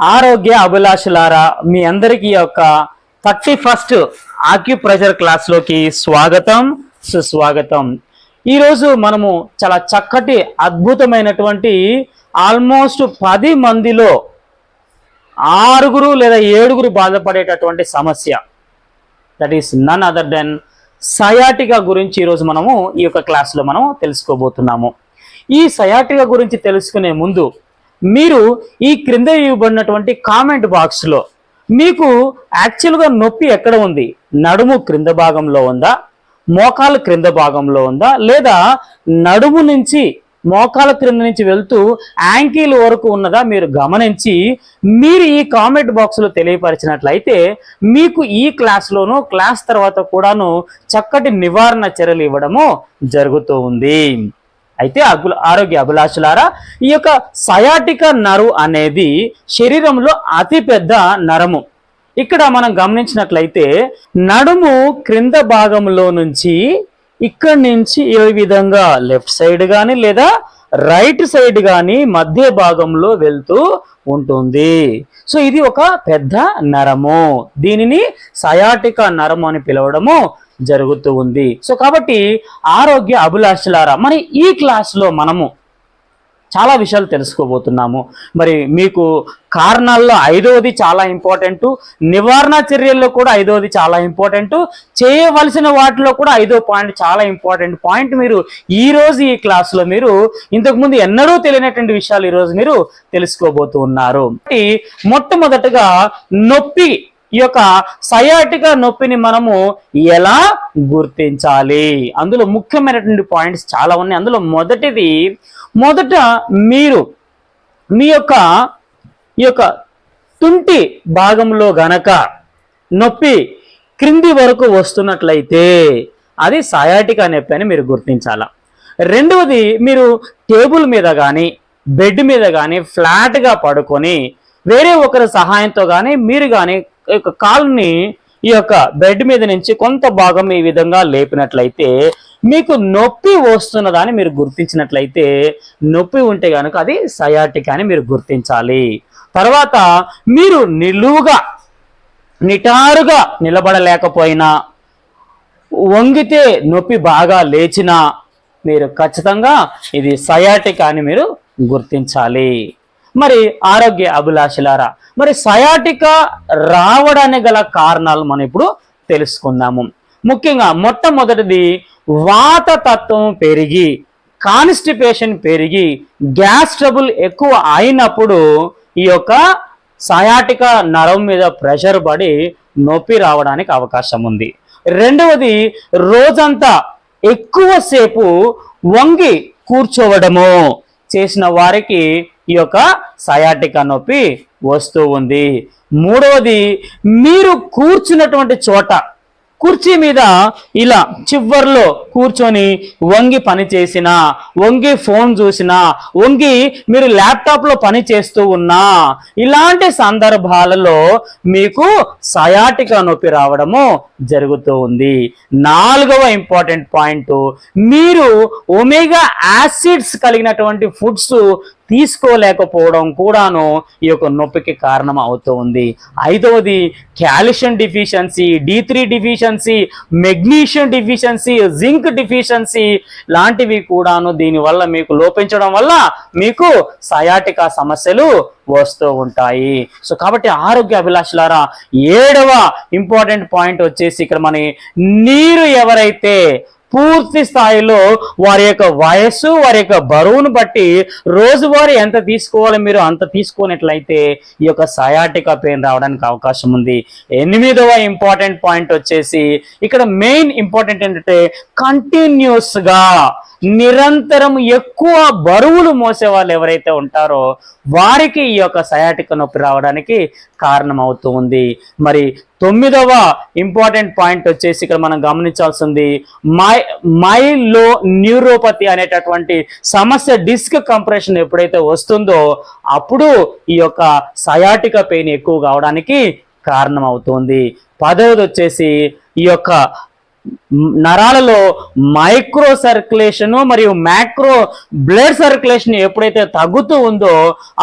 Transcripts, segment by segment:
ఆరోగ్య అభిలాషులారా మీ అందరికీ యొక్క థర్టీ ఫస్ట్ ఆక్యుప్రెషర్ క్లాస్లోకి స్వాగతం సుస్వాగతం. ఈరోజు మనము చాలా చక్కటి అద్భుతమైనటువంటి ఆల్మోస్ట్ పది మందిలో ఆరుగురు లేదా ఏడుగురు బాధపడేటటువంటి సమస్య. That is none other than sciatica గురించి ఈరోజు మనము ఈ యొక్క క్లాస్లో మనం తెలుసుకోబోతున్నాము. ఈ సయాటికా గురించి తెలుసుకునే ముందు మీరు ఈ క్రింద ఇవ్వబడినటువంటి కామెంట్ బాక్స్లో మీకు యాక్చువల్గా నొప్పి ఎక్కడ ఉంది? నడుము క్రింద భాగంలో ఉందా? మోకాలు క్రింద భాగంలో ఉందా? లేదా నడుము నుంచి మోకాల క్రింద నుంచి వెళ్తూ యాంకిల్ వరకు ఉన్నదా మీరు గమనించి మీరు ఈ కామెంట్ బాక్స్లో తెలియపరిచినట్లయితే మీకు ఈ క్లాస్లోనూ క్లాస్ తర్వాత కూడాను చక్కటి నివారణ చర్యలు ఇవ్వడము జరుగుతూ ఉంది. అయితే అగుల ఆరోగ్య అభిలాషులారా ఈ యొక్క సయాటిక నరు అనేది శరీరంలో అతిపెద్ద నరము. ఇక్కడ మనం గమనించినట్లయితే నడుము క్రింద భాగంలో నుంచి ఇక్కడి నుంచి ఏ విధంగా లెఫ్ట్ సైడ్ కానీ లేదా రైట్ సైడ్ కానీ మధ్య భాగంలో వెళ్తూ ఉంటుంది. సో ఇది ఒక పెద్ద నరము. దీనిని సయాటిక నరము అని పిలవడము. జరుగుతూ ఉంది. సో కాబట్టి ఆరోగ్య అభిలాషులారా మరి ఈ క్లాస్లో మనము చాలా విషయాలు తెలుసుకోబోతున్నాము. మరి మీకు కారణాల్లో ఐదవది చాలా ఇంపార్టెంట్ నివారణ చర్యల్లో కూడా ఐదవది చాలా ఇంపార్టెంట్ చేయవలసిన వాటిలో కూడా ఐదో పాయింట్ చాలా ఇంపార్టెంట్ పాయింట్ మీరు ఈ రోజు ఈ క్లాస్లో మీరు ఇంతకుముందు ఎన్నడూ తెలియనటువంటి విషయాలు ఈరోజు మీరు తెలుసుకోబోతూ ఉన్నారు. మొట్టమొదటగా నొప్పి ఈ యొక్క సయాటిక నొప్పిని మనము ఎలా గుర్తించాలి? అందులో ముఖ్యమైనటువంటి పాయింట్స్ చాలా ఉన్నాయి. అందులో మొదటిది మొదట మీరు మీ యొక్క ఈ యొక్క తుంటి భాగంలో గనక నొప్పి క్రింది వరకు వస్తున్నట్లయితే అది సయాటిక నొప్పి అని మీరు గుర్తించాల? రెండవది మీరు టేబుల్ మీద కానీ బెడ్ మీద కానీ ఫ్లాట్గా పడుకొని వేరే ఒకరి సహాయంతో కానీ మీరు కానీ యొక్క కాలుని ఈ యొక్క బెడ్ మీద నుంచి కొంత భాగం ఈ విధంగా లేపినట్లయితే మీకు నొప్పి వస్తున్నదని మీరు గుర్తించినట్లయితే నొప్పి ఉంటే కనుక అది సయాటిక్ అని మీరు గుర్తించాలి. తర్వాత మీరు నిలువుగా నిటారుగా నిలబడలేకపోయినా వంగితే నొప్పి బాగా లేచినా మీరు ఖచ్చితంగా ఇది సయాటిక్ అని మీరు గుర్తించాలి. మరి ఆరోగ్య అభిలాషులారా మరి సయాటిక రావడానికి గల కారణాలు మనం ఇప్పుడు తెలుసుకుందాము. ముఖ్యంగా మొట్టమొదటిది వాత తత్వం పెరిగి కాన్స్టిపేషన్ పెరిగి గ్యాస్ ట్రబుల్ ఎక్కువ అయినప్పుడు ఈ యొక్క సయాటిక నరం మీద ప్రెషర్ పడి నొప్పి రావడానికి అవకాశం ఉంది. రెండవది రోజంతా ఎక్కువసేపు వంగి కూర్చోవడము. చేసిన వారికి ఈ యొక్క సయాటిక నొప్పి వస్తూ ఉంది. మూడవది మీరు కూర్చున్నటువంటి చోట కుర్చీ మీద ఇలా చివర్లో కూర్చొని వంగి పని చేసినా వంగి ఫోన్ చూసినా వంగి మీరు ల్యాప్టాప్లో పని చేస్తూ ఉన్నా ఇలాంటి సందర్భాలలో మీకు సయాటిక నొప్పి రావడము జరుగుతూ ఉంది. నాలుగవ ఇంపార్టెంట్ పాయింట్ మీరు ఒమేగా యాసిడ్స్ కలిగినటువంటి ఫుడ్స్ తీసుకోలేకపోవడం కూడాను ఈ యొక్క నొప్పికి కారణం అవుతూ ఉంది. ఐదవది calcium deficiency D three deficiency magnesium deficiency zinc deficiency లాంటివి కూడాను దీనివల్ల మీకు లోపించడం వల్ల మీకు సయాటికా సమస్యలు వస్తూ ఉంటాయి. సో కాబట్టి ఆరోగ్య అభిలాషులారా ఏడవ ఇంపార్టెంట్ పాయింట్ వచ్చేసి ఇక్కడ మన నీరు ఎవరైతే పూర్తి స్థాయిలో వారి యొక్క వయస్సు వారి యొక్క బరువును బట్టి రోజువారీ ఎంత తీసుకోవాలో మీరు అంత తీసుకున్నట్లయితే ఈ యొక్క సయాటికా పెయిన్ రావడానికి అవకాశం ఉంది. ఎనిమిదవ ఇంపార్టెంట్ పాయింట్ వచ్చేసి ఇక్కడ మెయిన్ ఇంపార్టెంట్ ఏంటంటే కంటిన్యూస్గా నిరంతరం ఎక్కువ బరువులు మోసే వాళ్ళు ఎవరైతే ఉంటారో వారికి ఈ యొక్క సయాటిక నొప్పి రావడానికి కారణమవుతూ ఉంది. మరి తొమ్మిదవ ఇంపార్టెంట్ పాయింట్ వచ్చేసి ఇక్కడ మనం గమనించాల్సింది మై మైలో న్యూరోపతి అనేటటువంటి సమస్య డిస్క్ కంప్రెషన్ ఎప్పుడైతే వస్తుందో అప్పుడు ఈ యొక్క సయాటిక పెయిన్ ఎక్కువ కావడానికి కారణం అవుతుంది పదవది వచ్చేసి ఈ యొక్క నరాలలో మైక్రో సర్క్యులేషను మరియు మ్యాక్రో బ్లడ్ సర్క్యులేషన్ ఎప్పుడైతే తగ్గుతూ ఉందో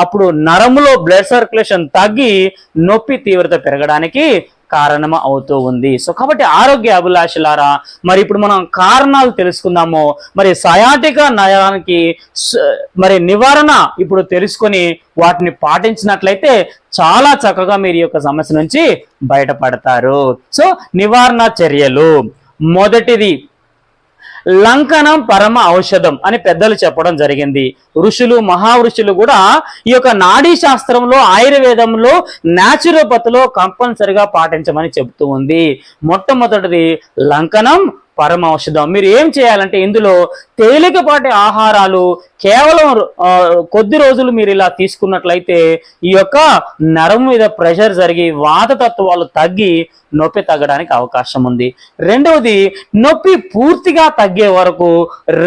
అప్పుడు నరములో బ్లడ్ సర్క్యులేషన్ తగ్గి నొప్పి తీవ్రత పెరగడానికి కారణం అవుతూ ఉంది. సో కాబట్టి ఆరోగ్య అభిలాషులారా మరి ఇప్పుడు మనం కారణాలు తెలుసుకుందాము. మరి సయాటిక నయానికి మరి నివారణ ఇప్పుడు తెలుసుకొని వాటిని పాటించినట్లయితే చాలా చక్కగా మీరు ఈ యొక్క సమస్య నుంచి బయటపడతారు. సో నివారణ చర్యలు. మొదటిది లంకనం పరమ ఔషధం అని పెద్దలు చెప్పడం జరిగింది. ఋషులు మహావృషులు కూడా ఈ యొక్క నాడీ శాస్త్రంలో ఆయుర్వేదంలో న్యాచురోపతిలో కంపల్సరిగా పాటించమని చెబుతూ ఉంది. మొట్టమొదటిది లంకనం పరమ ఔషధం. మీరు ఏం చేయాలంటే ఇందులో తేలికపాటి ఆహారాలు కేవలం కొద్ది రోజులు మీరు ఇలా తీసుకున్నట్లయితే ఈ యొక్క నరం మీద ప్రెషర్ జరిగి వాత తత్వాలు తగ్గి నొప్పి తగ్గడానికి అవకాశం ఉంది. రెండవది నొప్పి పూర్తిగా తగ్గే వరకు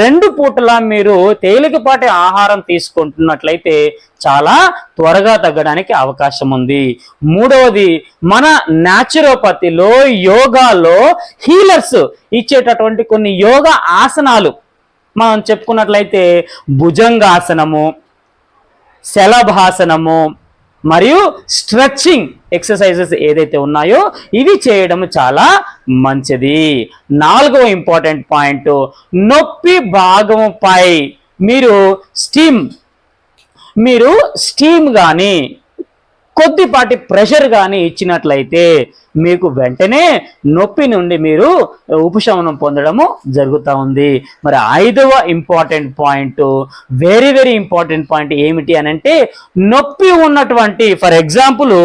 రెండు పూటలా మీరు తేలికపాటి ఆహారం తీసుకుంటున్నట్లయితే చాలా త్వరగా తగ్గడానికి అవకాశం ఉంది. మూడవది మన న్యాచురోపతిలో యోగాలో హీలర్స్ ఇచ్చేటటువంటి కొన్ని యోగ ఆసనాలు. మనం చెప్పుకున్నట్లయితే భుజంగాసనము శలభాసనము మరియు స్ట్రెచ్చింగ్ ఎక్సర్సైజెస్ ఏదైతే ఉన్నాయో ఇవి చేయడం చాలా మంచిది. నాలుగవ ఇంపార్టెంట్ పాయింట్ నొప్పి భాగముపై మీరు స్టీమ్ మీరు స్టీమ్ కానీ కొద్దిపాటి ప్రెషర్ కానీ ఇచ్చినట్లయితే మీకు వెంటనే నొప్పి నుండి మీరు ఉపశమనం పొందడము జరుగుతూ ఉంది. మరి ఐదవ important point very very important point ఏమిటి అని అంటే నొప్పి ఉన్నటువంటి ఫర్ ఎగ్జాంపుల్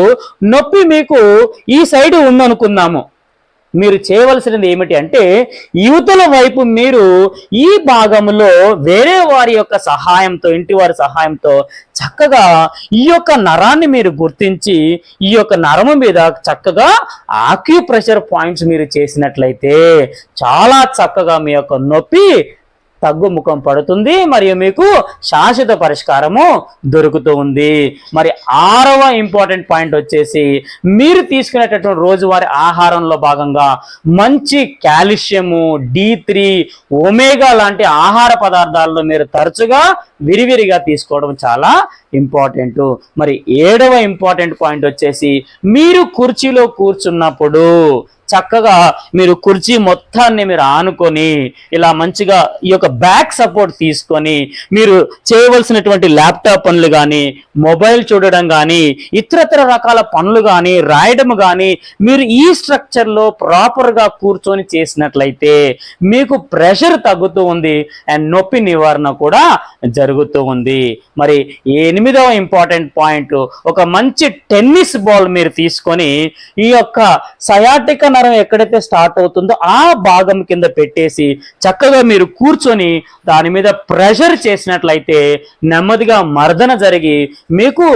నొప్పి మీకు ఈ సైడ్ ఉందనుకుందాము. మీరు చేయవలసినది ఏమిటి అంటే యువతల వైపు మీరు ఈ భాగంలో వేరే వారి యొక్క సహాయంతో ఇంటి వారి సహాయంతో చక్కగా ఈ యొక్క నరాన్ని మీరు గుర్తించి ఈ యొక్క నరము మీద చక్కగా ఆక్యుప్రెషర్ పాయింట్స్ మీరు చేసినట్లయితే చాలా చక్కగా మీ యొక్క నొప్పి తగ్గుముఖం పడుతుంది మరియు మీకు శాశ్వత పరిష్కారము దొరుకుతూ ఉంది. మరి ఆరవ ఇంపార్టెంట్ పాయింట్ వచ్చేసి మీరు తీసుకునేటటువంటి రోజువారి ఆహారంలో భాగంగా మంచి కాల్షియము డి త్రీ ఒమేగా లాంటి ఆహార పదార్థాలను మీరు తరచుగా విరివిరిగా తీసుకోవడం చాలా ఇంపార్టెంట్. మరి ఏడవ ఇంపార్టెంట్ పాయింట్ వచ్చేసి మీరు కుర్చీలో కూర్చున్నప్పుడు చక్కగా మీరు కుర్చీ మొత్తాన్ని మీరు ఆనుకొని ఇలా మంచిగా ఈ యొక్క బ్యాక్ సపోర్ట్ తీసుకొని మీరు చేయవలసినటువంటి ల్యాప్టాప్ పనులు కానీ మొబైల్ చూడడం కానీ ఇతరతర రకాల పనులు కానీ రాయడం కానీ మీరు ఈ స్ట్రక్చర్లో ప్రాపర్గా కూర్చొని చేసినట్లయితే మీకు ప్రెషర్ తగ్గుతూ ఉంది. అండ్ నొప్పి నివారణ కూడా జరుగుతూ ఉంది. మరి ఎనిమిదవ ఇంపార్టెంట్ పాయింట్ ఒక మంచి టెన్నిస్ బాల్ మీరు తీసుకొని ఈ యొక్క సయాటిక నరం ఎక్కడైతే స్టార్ట్ అవుతుందో ఆ భాగం కింద పెట్టేసి చక్కగా మీరు కూర్చొని దాని మీద ప్రెషర్ చేసినట్లయితే నెమ్మదిగా మర్దన జరిగి మీకు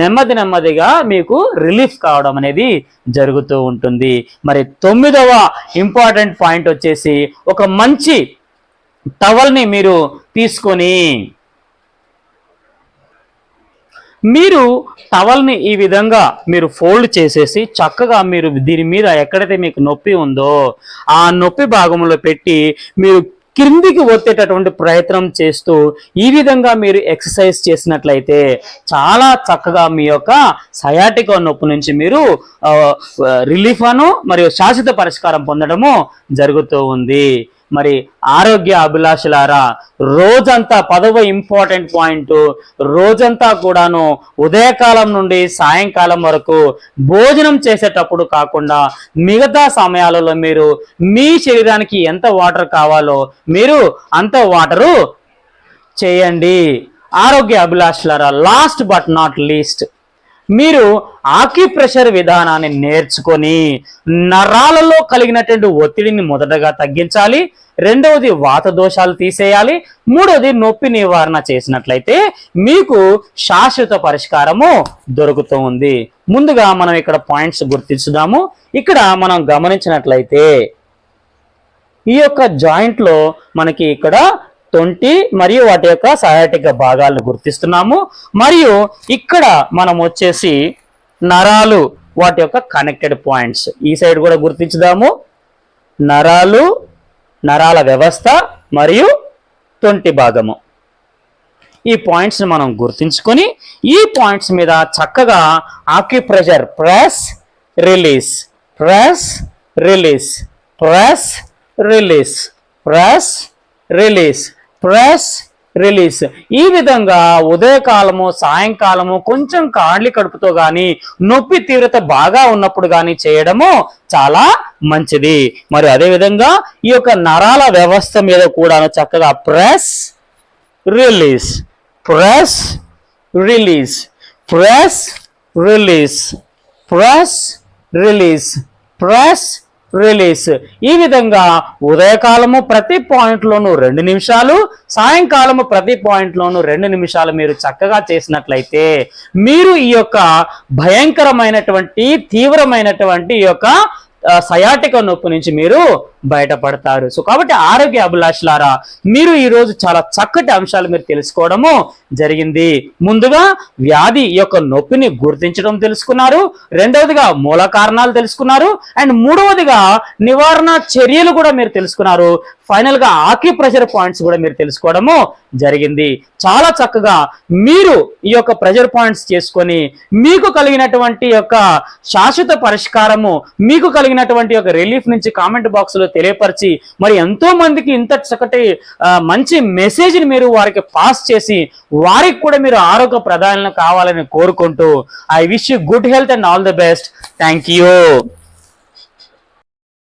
నెమ్మది నెమ్మదిగా మీకు రిలీఫ్ కావడం అనేది జరుగుతూ ఉంటుంది. మరి తొమ్మిదవ ఇంపార్టెంట్ పాయింట్ వచ్చేసి ఒక మంచి టవల్ని మీరు తీసుకొని మీరు టవల్ని ఈ విధంగా మీరు ఫోల్డ్ చేసేసి చక్కగా మీరు దీని మీద ఎక్కడైతే మీకు నొప్పి ఉందో ఆ నొప్పి భాగంలో పెట్టి మీరు క్రిందికి ఒత్తేటటువంటి ప్రయత్నం చేస్తూ ఈ విధంగా మీరు ఎక్సర్సైజ్ చేసినట్లయితే చాలా చక్కగా మీ యొక్క సయాటికో నొప్పి నుంచి మీరు రిలీఫ్ అను మరియు శాశ్వత పరిష్కారం పొందడము జరుగుతూ ఉంది. మరి ఆరోగ్య అభిలాషులారా రోజంతా పదవ ఇంపార్టెంట్ పాయింట్ రోజంతా కూడాను ఉదయకాలం నుండి సాయంకాలం వరకు భోజనం చేసేటప్పుడు కాకుండా మిగతా సమయాలలో మీరు మీ శరీరానికి ఎంత వాటర్ కావాలో మీరు అంత వాటరు చేయండి. ఆరోగ్య అభిలాషులారా లాస్ట్ బట్ నాట్ లీస్ట్ మీరు ఆక్యుప్రెషర్ విధానాన్ని నేర్చుకొని నరాలలో కలిగినటువంటి ఒత్తిడిని మొదటగా తగ్గించాలి రెండవది వాత దోషాలు తీసేయాలి మూడవది నొప్పి నివారణ చేసినట్లయితే మీకు శాశ్వత పరిష్కారము దొరుకుతూ ఉంది ముందుగా మనం ఇక్కడ పాయింట్స్ గుర్తించుదాము. ఇక్కడ మనం గమనించినట్లయితే ఈ యొక్క జాయింట్లో మనకి ఇక్కడ తొంటి మరియు వాటి యొక్క సహాయటిక భాగాలను గుర్తిస్తున్నాము. మరియు ఇక్కడ మనం వచ్చేసి నరాలు వాటి యొక్క కనెక్టెడ్ పాయింట్స్ ఈ సైడ్ కూడా గుర్తించుదాము. నరాలు నరాల వ్యవస్థ మరియు తొంటి భాగము. ఈ పాయింట్స్ని మనం గుర్తించుకొని ఈ పాయింట్స్ మీద చక్కగా acupressure press release press release press release press release press release. ఈ విధంగా ఉదయకాలము సాయంకాలము కొంచెం కాళ్ళి కడుపుతో గాని నొప్పి తీవ్రత బాగా ఉన్నప్పుడు గాని చేయడము చాలా మంచిది. మరి అదే విధంగా ఈ యొక్క నరాల వ్యవస్థ మీద కూడా చక్కగా press release. Press release. Press release. Press release. Press release. ఈ విధంగా ఉదయకాలము ప్రతి పాయింట్లోనూ రెండు నిమిషాలు సాయంకాలము ప్రతి పాయింట్లోనూ రెండు నిమిషాలు మీరు చక్కగా చేసినట్లయితే మీరు ఈ యొక్క భయంకరమైనటువంటి తీవ్రమైనటువంటి ఈ యొక్క సయాటిక నొప్పి నుంచి మీరు బయటపడతారు. సో కాబట్టి ఆరోగ్య అభిలాషులారా మీరు ఈ రోజు చాలా చక్కటి అంశాలు మీరు తెలుసుకోవడము జరిగింది. ముందుగా వ్యాధి యొక్క నొప్పిని గుర్తించడం తెలుసుకున్నారు రెండవదిగా మూల కారణాలు తెలుసుకున్నారు అండ్ మూడవదిగా నివారణ చర్యలు కూడా మీరు తెలుసుకున్నారు. ఫైనల్గా ఆకి ప్రెషర్ పాయింట్స్ కూడా మీరు తెలుసుకోవడము జరిగింది. చాలా చక్కగా మీరు ఈ యొక్క ప్రెషర్ పాయింట్స్ చేసుకొని మీకు కలిగినటువంటి యొక్క శాశ్వత పరిష్కారము మీకు కలిగినటువంటి యొక్క రిలీఫ్ నుంచి కామెంట్ బాక్స్లో తెలియపరిచి మరి ఎంతో మందికి ఇంత చక్కటి మంచి మెసేజ్ని మీరు వారికి పాస్ చేసి వారికి కూడా మీరు ఆరోగ్య ప్రధానం కావాలని కోరుకుంటూ I wish you good health and all the best thank you